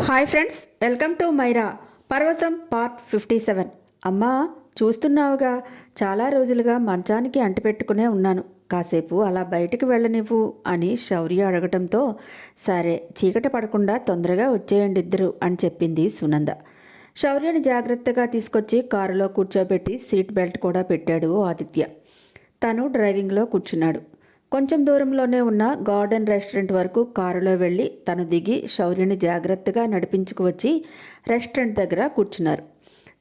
Hi friends welcome to Myra. పర్వసం part fifty seven. అమ్మా చూస్తున్నావుగా. చాలా రోజులుగా మంచానికి అంటిపెట్టుకునే ఉన్నాను. కాసేపు అలా బయటికి వెళ్ళనివ్వు అని శౌర్య అడగటంతో సరే చీకట పడకుండా తొందరగా వచ్చేయండి ఇద్దరు అని చెప్పింది సునంద. శౌర్యని జాగ్రత్తగా తీసుకొచ్చి కారులో కూర్చోబెట్టి సీట్ బెల్ట్ కూడా పెట్టాడు ఆదిత్య. తను డ్రైవింగ్లో కూర్చున్నాడు. కొంచెం దూరంలోనే ఉన్న గార్డెన్ రెస్టారెంట్ వరకు కారులో వెళ్ళి తను దిగి శౌర్యని జాగ్రత్తగా నడిపించుకు వచ్చి రెస్టారెంట్ దగ్గర కూర్చున్నారు.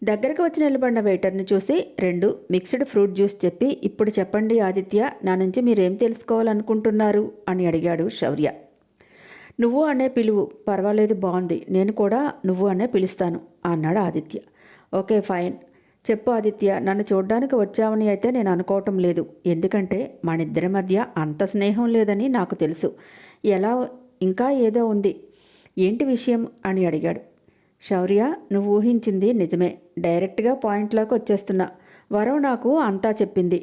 దగ్గరకు వచ్చి నిలబడిన వెయిటర్ని చూసి రెండు మిక్స్డ్ ఫ్రూట్ జ్యూస్ చెప్పి ఇప్పుడు చెప్పండి ఆదిత్య నా నుంచి మీరేం తెలుసుకోవాలనుకుంటున్నారు? అని అడిగాడు శౌర్య. నువ్వు అనే పిలువు పర్వాలేదు బాగుంది నేను కూడా నువ్వు అనే పిలుస్తాను అన్నాడు ఆదిత్య. ఓకే ఫైన్ చెప్పు ఆదిత్య నన్ను చూడ్డానికి వచ్చావని అయితే నేను అనుకోవటం లేదు. ఎందుకంటే మనిద్దరి మధ్య అంత స్నేహం లేదని నాకు తెలుసు. ఎలా ఇంకా ఏదో ఉంది. ఏంటి విషయం అని అడిగాడు. శౌర్య నువ్వు ఊహించింది నిజమే. డైరెక్ట్గా పాయింట్లోకి వచ్చేస్తున్నా. వరం నాకు అంతా చెప్పింది.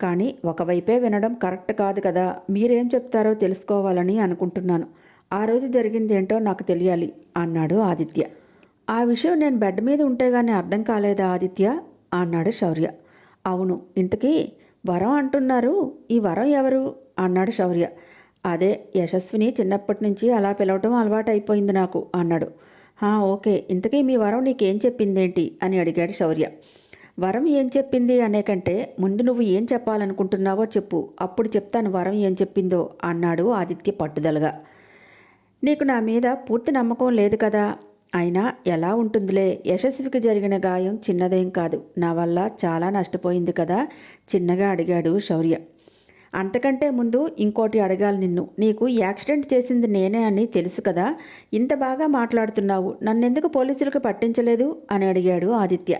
కానీ ఒకవైపే వినడం కరెక్ట్ కాదు కదా. మీరేం చెప్తారో తెలుసుకోవాలని అనుకుంటున్నాను. ఆ రోజు జరిగింది ఏంటో నాకు తెలియాలి అన్నాడు ఆదిత్య. ఆ విషయం నేను బెడ్ మీద ఉంటే గానీ అర్థం కాలేదా ఆదిత్య? అన్నాడు శౌర్య. అవును ఇంతకీ వరం అంటున్నారు. ఈ వరం ఎవరు? అన్నాడు శౌర్య. అదే యశస్విని చిన్నప్పటి నుంచి అలా పిలవటం అలవాటు అయిపోయింది నాకు అన్నాడు. "హా, ఓకే ఇంతకీ మీ వరం నీకేం చెప్పిందేంటి? అని అడిగాడు శౌర్య. వరం ఏం చెప్పింది అనే కంటే ముందు నువ్వు ఏం చెప్పాలనుకుంటున్నావో చెప్పు అప్పుడు చెప్తాను వరం ఏం చెప్పిందో అన్నాడు ఆదిత్య పట్టుదలగా. నీకు నా మీద పూర్తి నమ్మకం లేదు కదా? అయినా ఎలా ఉంటుందిలే? యశస్వికి జరిగిన గాయం చిన్నదేం కాదు. నా వల్ల చాలా నష్టపోయింది కదా? చిన్నగా అడిగాడు శౌర్య. అంతకంటే ముందు ఇంకోటి అడగాలి నిన్ను. నీకు యాక్సిడెంట్ చేసింది నేనే అని తెలుసు కదా? ఇంత బాగా మాట్లాడుతున్నావు. నన్నెందుకు పోలీసులకు పట్టించలేదు? అని అడిగాడు ఆదిత్య.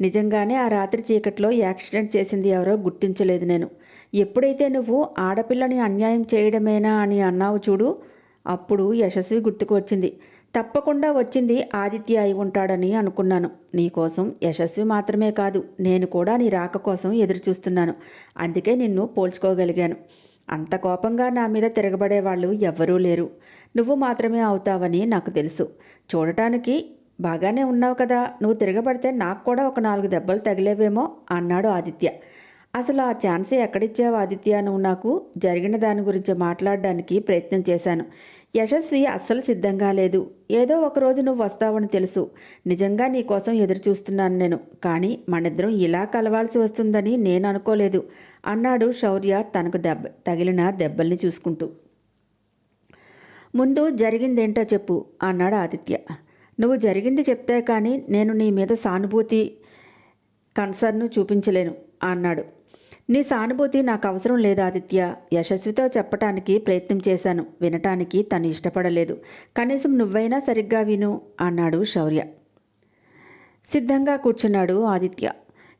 నిజంగానే ఆ రాత్రి చీకట్లో యాక్సిడెంట్ చేసింది ఎవరో గుర్తించలేదు నేను. ఎప్పుడైతే నువ్వు ఆడపిల్లని అన్యాయం చేయడమేనా అని అన్నావు చూడు అప్పుడు యశస్వి గుర్తుకు వచ్చింది. తప్పకుండా వచ్చింది ఆదిత్య అయి ఉంటాడని అనుకున్నాను. నీకోసం యశస్వి మాత్రమే కాదు నేను కూడా నీ రాక కోసం ఎదురుచూస్తున్నాను. అందుకే నిన్ను పోల్చుకోగలిగాను. అంత కోపంగా నా మీద తిరగబడే వాళ్ళు ఎవ్వరూ లేరు. నువ్వు మాత్రమే అవుతావని నాకు తెలుసు. చూడటానికి బాగానే ఉన్నావు కదా. నువ్వు తిరగబడితే నాకు కూడా ఒక నాలుగు దెబ్బలు తగిలేవేమో అన్నాడు ఆదిత్య. అసలు ఆ ఛాన్సే ఎక్కడిచ్చావు ఆదిత్య? నువ్వు నాకు జరిగిన దాని గురించి మాట్లాడడానికి ప్రయత్నం చేశాను. యశస్వి అస్సలు సిద్ధంగా లేదు. ఏదో ఒకరోజు నువ్వు వస్తావని తెలుసు. నిజంగా నీకోసం ఎదురుచూస్తున్నాను ఎదురు చూస్తున్నాను నేను. కానీ మనిద్దరం ఇలా కలవాల్సి వస్తుందని నేను అనుకోలేదు. అన్నాడు శౌర్య తనకు దెబ్బ తగిలిన దెబ్బల్ని చూసుకుంటూ. ముందు జరిగిందేంటో చెప్పు అన్నాడు ఆదిత్య. నువ్వు జరిగింది చెప్తే కానీ నేను నీ మీద సానుభూతి కన్సర్ను చూపించలేను అన్నాడు. నీ సానుభూతి నాకు అవసరం లేదు ఆదిత్య. యశస్వితో చెప్పటానికి ప్రయత్నం చేశాను. వినటానికి తను ఇష్టపడలేదు. కనీసం నువ్వైనా సరిగ్గా విను అన్నాడు శౌర్య. సిద్ధంగా కూర్చున్నాడు ఆదిత్య.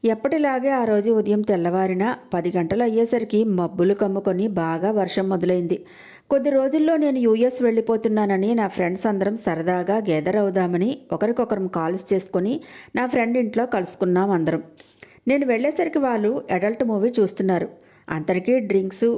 ఎప్పటిలాగే ఆ రోజు ఉదయం తెల్లవారిన పది గంటలు అయ్యేసరికి మబ్బులు కమ్ముకొని బాగా వర్షం మొదలైంది. కొద్ది రోజుల్లో నేను యూఎస్ వెళ్ళిపోతున్నానని నా ఫ్రెండ్స్ అందరం సరదాగా గెదర్ అవుదామని ఒకరికొకరం కాల్స్ చేసుకొని నా ఫ్రెండ్ ఇంట్లో కలుసుకున్నాం అందరం. నేను వెళ్ళేసరికి వాళ్ళు అడల్ట్ మూవీ చూస్తున్నారు. అందరికీ డ్రింక్స్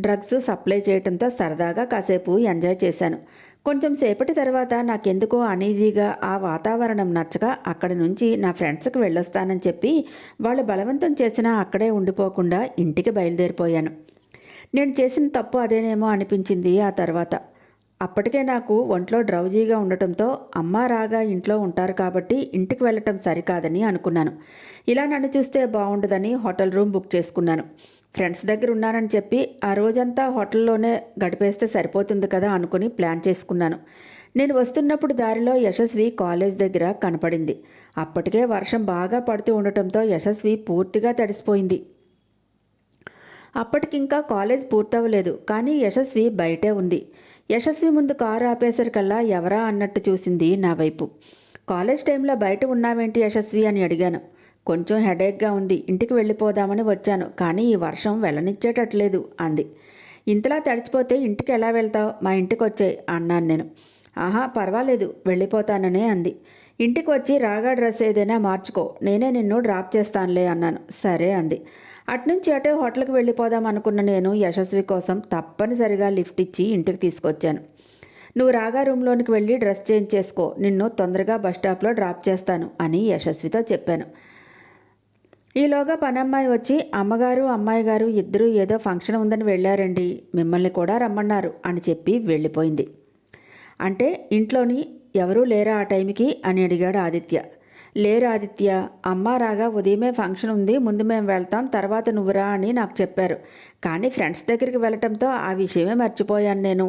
డ్రగ్స్ సప్లై చేయడంతో సరదాగా కాసేపు ఎంజాయ్ చేశాను. కొంచెం సేపటి తర్వాత నాకెందుకో అనీజీగా ఆ వాతావరణం నచ్చక అక్కడి నుంచి నా ఫ్రెండ్స్కి వెళ్ళొస్తానని చెప్పి వాళ్ళు బలవంతం చేసినా అక్కడే ఉండిపోకుండా ఇంటికి బయలుదేరిపోయాను. నేను చేసిన తప్పు అదేనేమో అనిపించింది ఆ తర్వాత. అప్పటికే నాకు ఒంట్లో డ్రౌజీగా ఉండటంతో అమ్మ రాగా ఇంట్లో ఉంటారు కాబట్టి ఇంటికి వెళ్ళటం సరికాదని అనుకున్నాను. ఇలా నన్ను చూస్తే బాగుండదని హోటల్ రూమ్ బుక్ చేసుకున్నాను. ఫ్రెండ్స్ దగ్గర ఉన్నానని చెప్పి ఆ రోజంతా హోటల్లోనే గడిపేస్తే సరిపోతుంది కదా అనుకుని ప్లాన్ చేసుకున్నాను. నేను వస్తున్నప్పుడు దారిలో యశస్వి కాలేజ్ దగ్గర కనపడింది. అప్పటికే వర్షం బాగా పడుతూ ఉండటంతో యశస్వి పూర్తిగా తడిసిపోయింది. అప్పటికింకా కాలేజ్ పూర్తవలేదు కానీ యశస్వి బయటే ఉంది. యశస్వి ముందు కారు ఆపేసరికల్లా ఎవరా అన్నట్టు చూసింది నా వైపు. కాలేజ్ టైంలో బయట ఉన్నావేంటి యశస్వి అని అడిగాను. కొంచెం హెడేక్గా ఉంది ఇంటికి వెళ్ళిపోదామని వచ్చాను కానీ ఈ వర్షం వెళ్ళనిచ్చేటట్లేదు అంది. ఇంతలా తడిచిపోతే ఇంటికి ఎలా వెళ్తావు? మా ఇంటికి వచ్చాయి అన్నాను నేను. ఆహా పర్వాలేదు వెళ్ళిపోతాననే అంది. ఇంటికి వచ్చి రాగా డ్రెస్ ఏదైనా మార్చుకో. నేనే నిన్ను డ్రాప్ చేస్తానులే అన్నాను. సరే అంది. అట్నుంచి అటే హోటల్కి వెళ్ళిపోదాం అనుకున్న నేను యశస్వి కోసం తప్పనిసరిగా లిఫ్ట్ ఇచ్చి ఇంటికి తీసుకొచ్చాను. నువ్వు రాగా రూమ్లోనికి వెళ్ళి డ్రెస్ చేంజ్ చేసుకో. నిన్ను తొందరగా బస్ స్టాప్లో డ్రాప్ చేస్తాను అని యశస్వితో చెప్పాను. ఈలోగా పనమ్మాయి వచ్చి అమ్మగారు అమ్మాయి గారు ఇద్దరూ ఏదో ఫంక్షన్ ఉందని వెళ్ళారండి. మిమ్మల్ని కూడా రమ్మన్నారు అని చెప్పి వెళ్ళిపోయింది. అంటే ఇంట్లోని ఎవరూ లేరా ఆ టైంకి? అని అడిగాడు ఆదిత్య. లేరు ఆదిత్య. అమ్మ రాగా ఉదయమే ఫంక్షన్ ఉంది ముందు మేము వెళ్తాం తర్వాత నువ్వురా అని నాకు చెప్పారు. కానీ ఫ్రెండ్స్ దగ్గరికి వెళ్ళటంతో ఆ విషయమే మర్చిపోయాను నేను.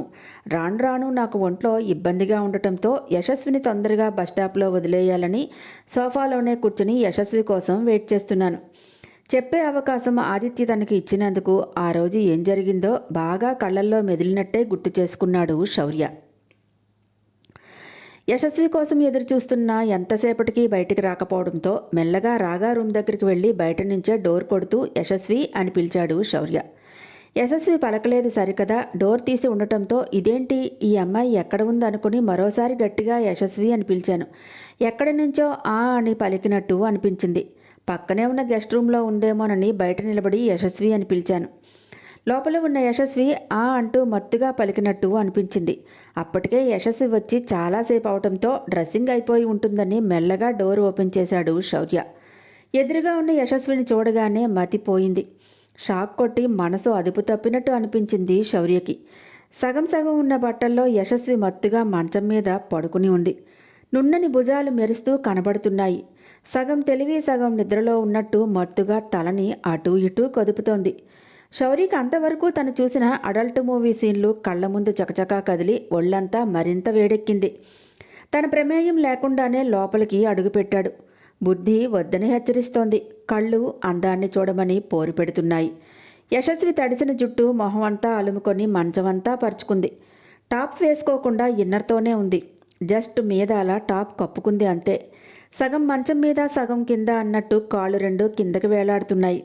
రాను రాను నాకు ఒంట్లో ఇబ్బందిగా ఉండటంతో యశస్విని తొందరగా బస్ స్టాప్లో వదిలేయాలని సోఫాలోనే కూర్చుని యశస్వి కోసం వెయిట్ చేస్తున్నాను. చెప్పే అవకాశం ఆదిత్య తనకి ఇచ్చినందుకు ఆ రోజు ఏం జరిగిందో బాగా కళ్ళల్లో మెదిలినట్టే గుర్తు చేసుకున్నాడు శౌర్య. యశస్వి కోసం ఎదురు చూస్తున్న ఎంతసేపటికి బయటికి రాకపోవడంతో మెల్లగా రాగా రూమ్ దగ్గరికి వెళ్ళి బయట నుంచే డోర్ కొడుతూ యశస్వి అని పిలిచాడు శౌర్య. యశస్వి పలకలేదు సరికదా. డోర్ తీసి ఉండటంతో ఇదేంటి? ఈ అమ్మాయి ఎక్కడ ఉందనుకుని మరోసారి గట్టిగా యశస్వి అని పిలిచాను. ఎక్కడి నుంచో ఆ అని పలికినట్టు అనిపించింది. పక్కనే ఉన్న గెస్ట్ రూమ్లో ఉందేమోనని బయట నిలబడి యశస్వి అని పిలిచాను. లోపల ఉన్న యశస్వి ఆ అంటూ మత్తుగా పలికినట్టు అనిపించింది. అప్పటికే యశస్వి వచ్చి చాలాసేపు అవటంతో డ్రెస్సింగ్ అయిపోయి ఉంటుందని మెల్లగా డోర్ ఓపెన్ చేశాడు శౌర్య. ఎదురుగా ఉన్న యశస్విని చూడగానే మతిపోయింది. షాక్ కొట్టి మనసు అదుపు తప్పినట్టు అనిపించింది శౌర్యకి. సగం సగం ఉన్న బట్టల్లో యశస్వి మత్తుగా మంచం మీద పడుకుని ఉంది. నున్నని భుజాలు మెరుస్తూ కనబడుతున్నాయి. సగం తెలివి సగం నిద్రలో ఉన్నట్టు మత్తుగా తలని అటూ ఇటూ కదుపుతోంది. శౌరికి అంతవరకు తను చూసిన అడల్ట్ మూవీ సీన్లు కళ్ళ ముందు చకచకా కదిలి ఒళ్ళంతా మరింత వేడెక్కింది. తన ప్రమేయం లేకుండానే లోపలికి అడుగుపెట్టాడు. బుద్ధి వద్దని హెచ్చరిస్తోంది. కళ్ళు అందాన్ని చూడమని పోరు పెడుతున్నాయి. యశస్వి తడిసిన జుట్టు మొహమంతా అలుముకొని మంచమంతా పరుచుకుంది. టాప్ వేసుకోకుండా ఇన్నర్తోనే ఉంది. జస్ట్ మీద అలా టాప్ కప్పుకుంది అంతే. సగం మంచం మీద సగం కింద అన్నట్టు కాళ్ళు రెండు కిందకి వేలాడుతున్నాయి.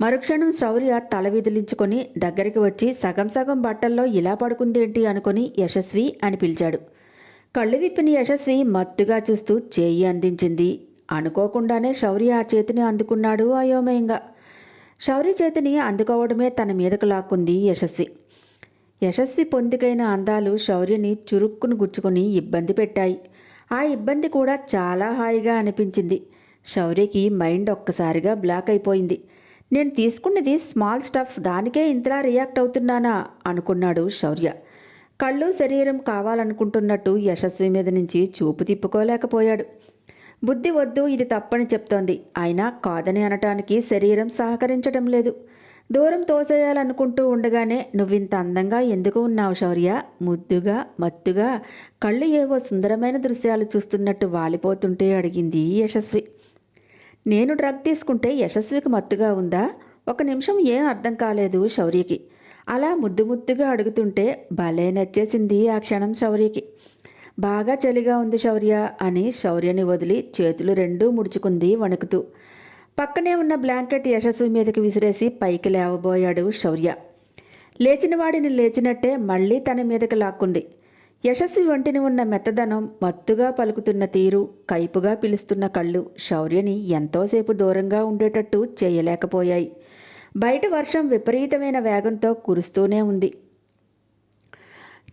మరుక్షణం శౌర్య తల విదిలించుకొని దగ్గరికి వచ్చి సగం సగం బట్టల్లో ఇలా పడుకుందేంటి అనుకొని యశస్వి అని పిలిచాడు. కళ్ళు విప్పిన యశస్వి మత్తుగా చూస్తూ చేయి అందించింది. అనుకోకుండానే శౌర్య ఆ చేతిని అందుకున్నాడు అయోమయంగా. శౌర్య చేతిని అందుకోవడమే తన మీదకు లాక్కుంది యశస్వి. యశస్వి పొందికైన అందాలు శౌర్యని చురుక్కును గుచ్చుకొని ఇబ్బంది పెట్టాయి. ఆ ఇబ్బంది కూడా చాలా హాయిగా అనిపించింది. శౌర్యకి మైండ్ ఒక్కసారిగా బ్లాక్ అయిపోయింది. నేను తీసుకున్నది స్మాల్ స్టఫ్ దానికే ఇంతలా రియాక్ట్ అవుతున్నానా? అనుకున్నాడు శౌర్య. కళ్ళు శరీరం కావాలనుకుంటున్నట్టు యశస్వి మీద నుంచి చూపు తిప్పుకోలేకపోయాడు. బుద్ధి వద్దు ఇది తప్పని చెప్తోంది. అయినా కాదని అనటానికి శరీరం సహకరించడం లేదు. దూరం తోసేయాలనుకుంటూ ఉండగానే నువ్వింత అందంగా ఎందుకు ఉన్నావు శౌర్య? ముద్దుగా మత్తుగా కళ్ళు ఏవో సుందరమైన దృశ్యాలు చూస్తున్నట్టు వాలిపోతుంటే అడిగింది యశస్వి. నేను డ్రగ్ తీసుకుంటే యశస్వికి మత్తుగా ఉందా? ఒక నిమిషం ఏం అర్థం కాలేదు శౌర్యకి. అలా ముద్దు ముద్దుగా అడుగుతుంటే భలే నచ్చేసింది ఆ క్షణం శౌర్యకి. బాగా చలిగా ఉంది శౌర్య అని శౌర్యని వదిలి చేతులు రెండూ ముడుచుకుంది వణుకుతూ. పక్కనే ఉన్న బ్లాంకెట్ యశస్వి మీదకి విసిరేసి పైకి లేవబోయాడు శౌర్య. లేచిన వాడిని లేచినట్టే మళ్ళీ తన మీదకి లాక్కుంది. యశస్వి వంటిని ఉన్న మెత్తదనం మత్తుగా పలుకుతున్న తీరు కైపుగా పిలుస్తున్న కళ్ళు శౌర్యని ఎంతోసేపు దూరంగా ఉండేటట్టు చేయలేకపోయాయి. బయట వర్షం విపరీతమైన వేగంతో కురుస్తూనే ఉంది.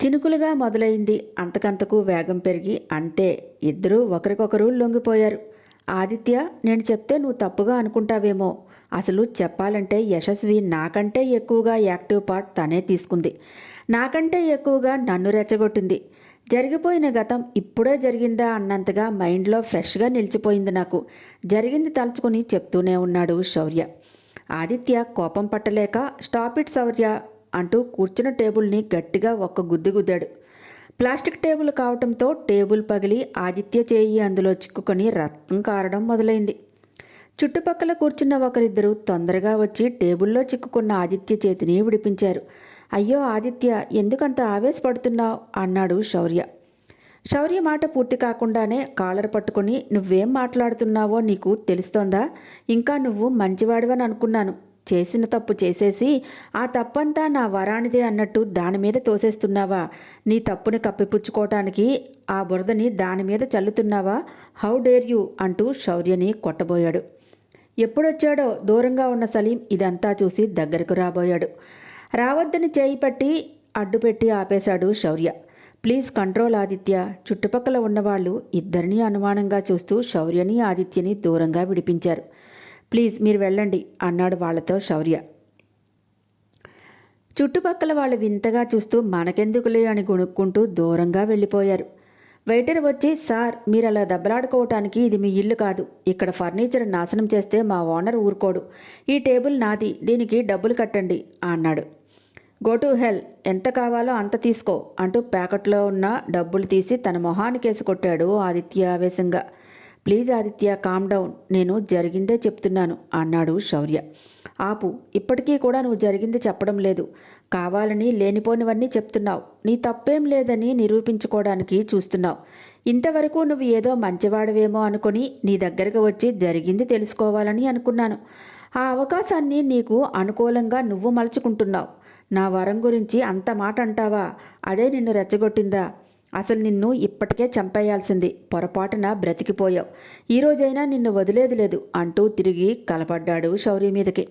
చినుకులుగా మొదలైంది. అంతకంతకు వేగం పెరిగి అంతే. ఇద్దరూ ఒకరికొకరు లొంగిపోయారు. ఆదిత్య నేను చెప్తే నువ్వు తప్పుగా అనుకుంటావేమో. అసలు చెప్పాలంటే యశస్వి నాకంటే ఎక్కువగా యాక్టివ్ పార్ట్ తనే తీసుకుంది. నాకంటే ఎక్కువగా నన్ను రెచ్చగొట్టింది. జరిగిపోయిన గతం ఇప్పుడే జరిగిందా అన్నంతగా మైండ్లో ఫ్రెష్గా నిలిచిపోయింది నాకు. జరిగింది తలుచుకుని చెప్తూనే ఉన్నాడు శౌర్య. ఆదిత్య కోపం పట్టలేక స్టాప్ ఇట్ శౌర్య అంటూ కూర్చున్న టేబుల్ని గట్టిగా ఒక్క గుద్దు గుద్దాడు. ప్లాస్టిక్ టేబుల్ కావటంతో టేబుల్ పగిలి ఆదిత్య చేయి అందులో చిక్కుకొని రక్తం కారడం మొదలైంది. చుట్టుపక్కల కూర్చున్న ఒకరిద్దరు తొందరగా వచ్చి టేబుల్లో చిక్కుకున్న ఆదిత్య చేతిని విడిపించారు. అయ్యో ఆదిత్య ఎందుకంత ఆవేశపడుతున్నావు? అన్నాడు శౌర్య. శౌర్య మాట పూర్తి కాకుండానే కాలర్ పట్టుకుని నువ్వేం మాట్లాడుతున్నావో నీకు తెలుస్తోందా? ఇంకా నువ్వు మంచివాడివని అనుకున్నాను. చేసిన తప్పు చేసేసి ఆ తప్పంతా నా వరానిదే అన్నట్టు దాని మీద తోసేస్తున్నావా? నీ తప్పుని కప్పిపుచ్చుకోవటానికి ఆ బురదని దాని మీద చల్లుతున్నావా? How dare you? అంటూ శౌర్యని కొట్టబోయాడు. ఎప్పుడొచ్చాడో దూరంగా ఉన్న సలీం ఇదంతా చూసి దగ్గరకు రాబోయాడు. రావద్దని చేయి పట్టి అడ్డుపెట్టి ఆపేశాడు శౌర్య. Please control Aditya. చుట్టుపక్కల ఉన్నవాళ్ళు ఇద్దరినీ అనుమానంగా చూస్తూ శౌర్యని ఆదిత్యని దూరంగా విడిపించారు. ప్లీజ్ మీరు వెళ్ళండి అన్నాడు వాళ్ళతో శౌర్య. చుట్టుపక్కల వాళ్ళు వింతగా చూస్తూ మనకెందుకులే అని గుణుక్కుంటూ దూరంగా వెళ్ళిపోయారు. వెయిటర్ వచ్చి సార్ మీరు అలా దెబ్బలాడుకోవటానికి ఇది మీ ఇల్లు కాదు. ఇక్కడ ఫర్నిచర్ నాశనం చేస్తే మా ఓనర్ ఊరుకోడు. ఈ టేబుల్ నాది. దీనికి డబ్బులు కట్టండి అన్నాడు. గో టు హెల్ ఎంత కావాలో అంత తీసుకో అంటూ ప్యాకెట్లో ఉన్న డబ్బులు తీసి తన మొహానికేసి కొట్టాడు ఆదిత్య ఆవేశంగా ప్లీజ్ ఆదిత్య కామ్ డౌన్ నేను జరిగిందే చెప్తున్నాను అన్నాడు శౌర్య. ఆపు. ఇప్పటికీ కూడా నువ్వు జరిగింది చెప్పడం లేదు. కావాలని లేనిపోనివన్నీ చెప్తున్నావు. నీ తప్పేం లేదని నిరూపించుకోవడానికి చూస్తున్నావు. ఇంతవరకు నువ్వు ఏదో మంచివాడవేమో అనుకుని నీ దగ్గరకు వచ్చి జరిగింది తెలుసుకోవాలని అనుకున్నాను. ఆ అవకాశాన్ని నీకు అనుకూలంగా నువ్వు మలుచుకుంటున్నావు. నా వరం గురించి అంత మాట అంటావా? అదే నిన్ను రెచ్చగొట్టిందా? అసలు నిన్ను ఇప్పటికే చంపేయాల్సింది. పొరపాటున బ్రతికిపోయావు. ఈరోజైనా నిన్ను వదిలేది లేదు అంటూ తిరిగి కలపడ్డాడు శౌర్య మీదకి.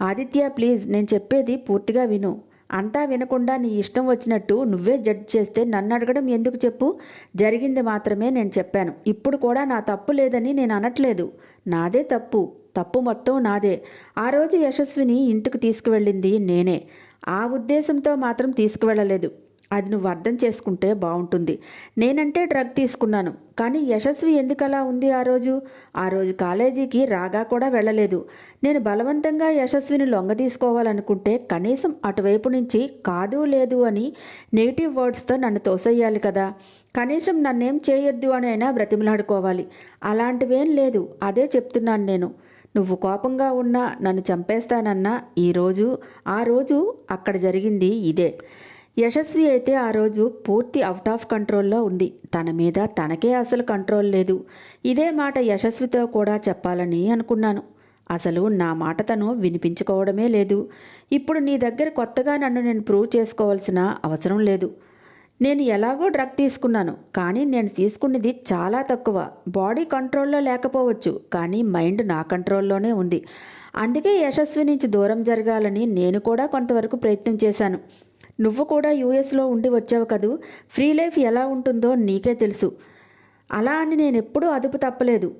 ఆదిత్య ప్లీజ్ నేను చెప్పేది పూర్తిగా విను. అంతా వినకుండా నీ ఇష్టం వచ్చినట్టు నువ్వే జడ్జ్ చేస్తే నన్ను అడగడం ఎందుకు చెప్పు? జరిగింది మాత్రమే నేను చెప్పాను. ఇప్పుడు కూడా నా తప్పు లేదని నేను అనట్లేదు. నాదే తప్పు. తప్పు మొత్తం నాదే. ఆ రోజు యశస్విని ఇంటికి తీసుకువెళ్ళింది నేనే. ఆ ఉద్దేశంతో మాత్రం తీసుకువెళ్ళలేదు. అది నువ్వు అర్థం చేసుకుంటే బాగుంటుంది నేనంటే డ్రగ్ తీసుకున్నాను. కానీ యశస్వి ఎందుకలా ఉంది ఆ రోజు? ఆ రోజు కాలేజీకి రాగా కూడా వెళ్ళలేదు. నేను బలవంతంగా యశస్విని లొంగ తీసుకోవాలనుకుంటే కనీసం అటువైపు నుంచి కాదు లేదు అని నెగిటివ్ వర్డ్స్తో నన్ను తోసేయాలి కదా. కనీసం నన్నేం చేయొద్దు అని అయినా బ్రతిమలాడుకోవాలి. అలాంటివేం లేదు. అదే చెప్తున్నాను నేను. నువ్వు కోపంగా ఉన్నా నన్ను చంపేస్తానన్నా ఈరోజు ఆ రోజు అక్కడ జరిగింది ఇదే. యశస్వి అయితే ఆ రోజు పూర్తి అవుట్ ఆఫ్ కంట్రోల్లో ఉంది. తన మీద తనకే అసలు కంట్రోల్ లేదు. ఇదే మాట యశస్వితో కూడా చెప్పాలని అనుకున్నాను. అసలు నా మాట తను వినిపించుకోవడమే లేదు. ఇప్పుడు నీ దగ్గర కొత్తగా నన్ను నేను ప్రూవ్ చేసుకోవాల్సిన అవసరం లేదు. నేను ఎలాగో డ్రగ్ తీసుకున్నాను కానీ నేను తీసుకున్నది చాలా తక్కువ. బాడీ కంట్రోల్లో లేకపోవచ్చు కానీ మైండ్ నా కంట్రోల్లోనే ఉంది. అందుకే యశస్వి నుంచి దూరం జరగాలని నేను కూడా కొంతవరకు ప్రయత్నం చేశాను. నువ్వు కూడా యూఎస్లో ఉండి వచ్చావు కదూ? ఫ్రీ లైఫ్ ఎలా ఉంటుందో నీకే తెలుసు. అలా అని నేను ఎప్పుడూ అదుపు తప్పలేదు.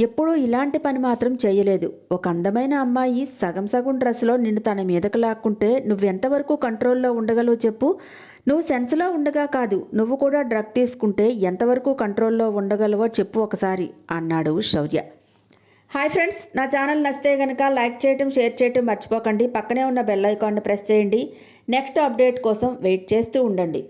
ఎప్పుడూ ఇలాంటి పని మాత్రం చేయలేదు. ఒక అందమైన అమ్మాయి సగం సగం డ్రెస్లో నిన్ను తన మీదకు లాక్కుంటే నువ్వు ఎంతవరకు కంట్రోల్లో ఉండగలవు చెప్పు. నువ్వు సెన్స్లో ఉండగా కాదు నువ్వు కూడా డ్రగ్ తీసుకుంటే ఎంతవరకు కంట్రోల్లో ఉండగలవో చెప్పు ఒకసారి అన్నాడు శౌర్య. హాయ్ ఫ్రెండ్స్ నా ఛానల్ నచ్చితే కనుక లైక్ చేయటం షేర్ చేయటం మర్చిపోకండి. పక్కనే ఉన్న బెల్ ఐకాన్ని ప్రెస్ చేయండి. నెక్స్ట్ అప్డేట్ కోసం వెయిట్ చేస్తూ ఉండండి.